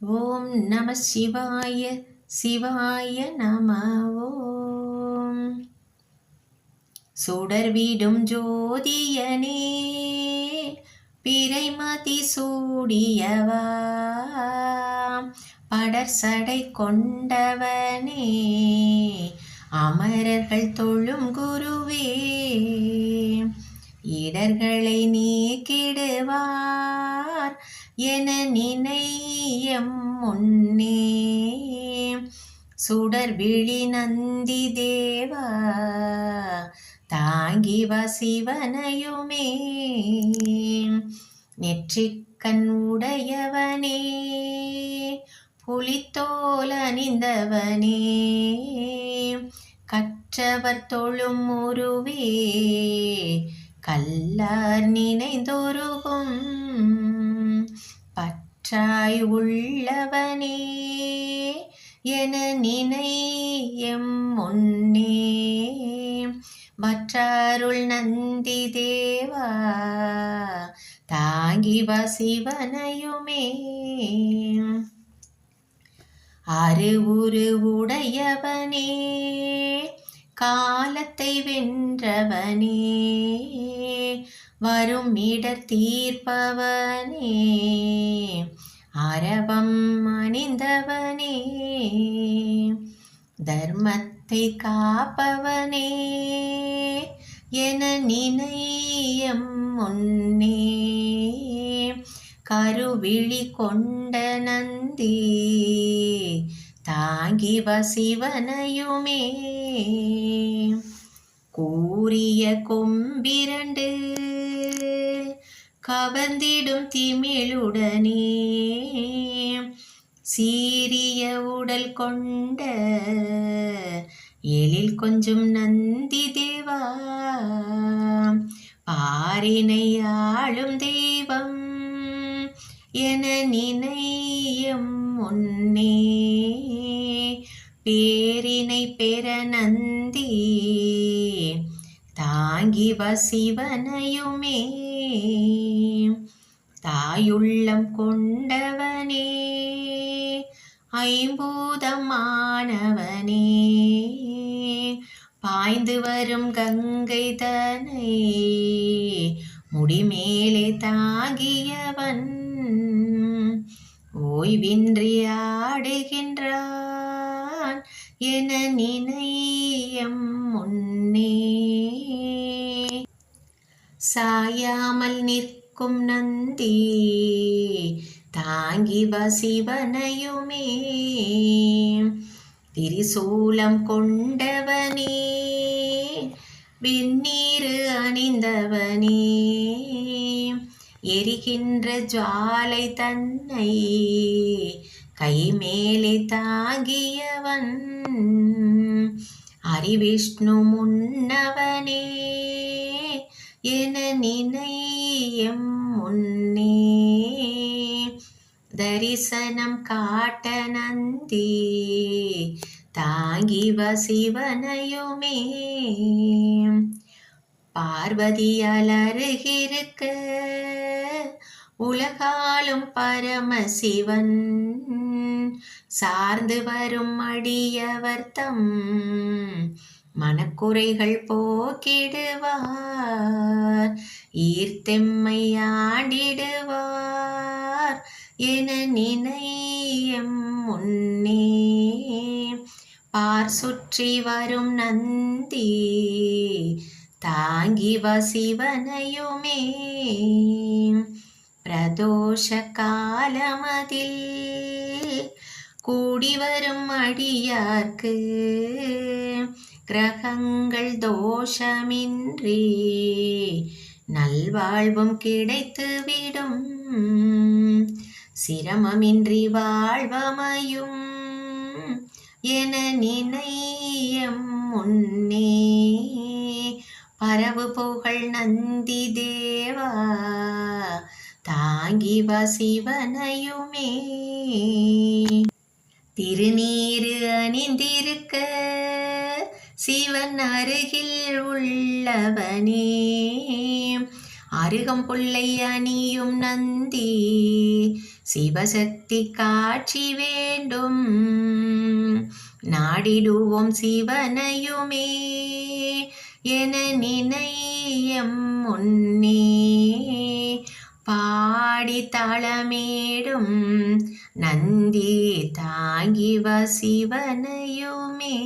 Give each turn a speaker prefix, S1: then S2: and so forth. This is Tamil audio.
S1: ஓம் நம சிவாய சிவாய நம ஓம். சுடர்விடும் ஜோதியனே பிறைமதி சூடியவா. படர்சடை கொண்டவனே அமரர்கள் தொழும் குருவே இடர்களை நீக்கிடுவார் என நினை எம் முன்னே. சுடர் விழி நந்தி தேவா தாங்கி வசிவனையுமே. நெற்றிக்கண் உடையவனே புலித்தோல் அணிந்தவனே. கற்றவர் தொழும் உருவே கல்லார் நினைந்தொருகும். பற்றாய் உள்ளவனே என நினை எம் முன்னே. மற்றாருள் நந்தி தேவா தாங்கி வசிவனையுமே. அறிவுரு உடையவனே காலத்தை வென்றவனே. வரும் இடர் தீர்ப்பவனே அரவம் அணிந்தவனே தர்மத்தை காப்பவனே என நினையம் முன்னே கருவிழி கொண்ட நந்தி தாங்கி வசிவனையுமே கூறிய கொம்பிரண்டு கவர்ந்திடும் திமிழுடனே சீரிய உடல் கொண்ட எழில் கொஞ்சம் நந்தி தேவா. பாரினை ஆளும் தெய்வம் என நினையும் முன்னே. பேரினை பெற நந்தி தாங்கி வசிவனையுமே. தாயுள்ளம் கொண்டவனே. ஐம்பூதமானவனே. பாய்ந்து வரும் கங்கை தனை. முடிமேலே தாங்கியவன் ஓய்வின்றி ஆடுகின்றான் என நினையம். சாயாமல் நிற்கும் நந்தி தாங்கி வசிவனையுமே திரிசூலம் கொண்டவனே வெந்நீரு அணிந்தவனே. எரிகின்ற ஜுவாலை தன்னை கை மேலே தாங்கியவன் ஹரிவிஷ்ணு முன்னவனே. என நினையம் முன்னே தரிசனம் காட்ட நந்தி. தாங்கி வசிவனையுமே. பார்வதி அலருகிருக்க உலகாலும் பரமசிவன். சார்ந்து வரும் அடியவர் தம் மனக்குறைகள் போக்கிடுவார் ஈர்த்தெம்மை ஆண்டிடுவார் என நினையம் முன்னே. பார் சுற்றி வரும் நந்தி தாங்கி வசிவனையுமே. பிரதோஷ காலமதில் கூடி வரும் அடியார்க்கு கிரகங்கள் தோஷமின்றி நல்வாழ்வும் கிடைத்துவிடும். சிரமமின்றி வாழ்வமையும் என நினையம் முன்னே. பரவு புகழ் நந்தி தேவா தாங்கி வசிவனையுமே. திருநீரு அணிந்திருக்க சிவன் அருகில் உள்ளவனே. அருகம் புள்ளை அணியும் நந்தி சிவசக்தி காட்சி வேண்டும். நாடிடுவோம் சிவனையுமே என நினையம் முன்னே. பாடி தளமேடும் நந்தி தாங்கி வசிவனையுமே